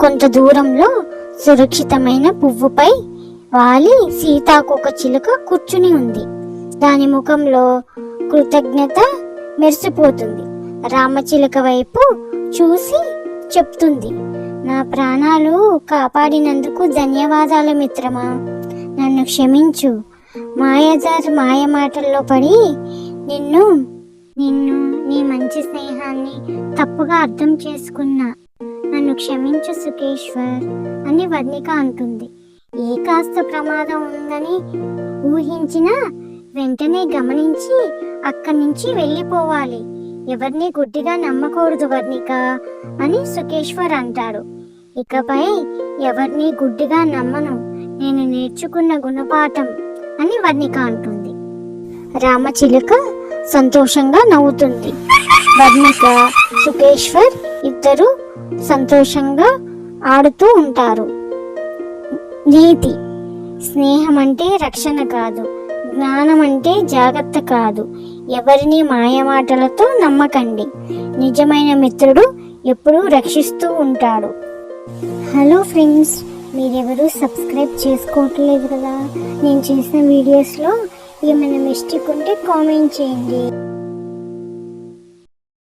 కొంత దూరంలో సురక్షితమైన పువ్వుపై వాలి సీతాకొక చిలుక కూర్చుని ఉంది. దాని ముఖంలో కృతజ్ఞత మెరిసిపోతుంది. రామచిలుక వైపు చూసి చెప్తుంది నా ప్రాణాలు కాపాడినందుకు ధన్యవాదాలు మిత్రమా. నన్ను క్షమించు. మాయదార్ మాయ మాటల్లో పడి నిన్ను నిన్ను నీ మంచి స్నేహాన్ని తప్పుగా అర్థం చేసుకున్నా. నన్ను క్షమించు సుకేశ్వర్ అని వర్ణిక అంటుంది. ఏ కాస్త ప్రమాదం ఉందని ఊహించిన వెంటనే గమనించి అక్కడి నుంచి వెళ్ళిపోవాలి. ఎవరిని గుడ్డిగా నమ్మకూడదు వర్ణిక అని సుకేశ్వర్ అంటాడు. ఇకపై ఎవరిని గుడ్డిగా నమ్మను నేను నేర్చుకున్న గుణపాఠం అని వర్ణిక అంటుంది. రామచిలుక సంతోషంగా నవ్వుతుంది. వర్ణిక సుకేశ్వర్ ఇద్దరు సంతోషంగా ఆడుతూ ఉంటారు. నీతి. స్నేహం అంటే రక్షణ కాదు. జ్ఞానం అంటే జాగ్రత్త కాదు. ఎవరిని మాయమాటలతో నమ్మకండి. నిజమైన మిత్రుడు ఎప్పుడూ రక్షిస్తూ ఉంటాడు. హలో ఫ్రెండ్స్ మీరెవరూ సబ్స్క్రైబ్ చేసుకోవట్లేదు కదా? నేను చేసిన వీడియోస్లో ఏమైనా మిస్టేక్ ఉంటే కామెంట్ చేయండి.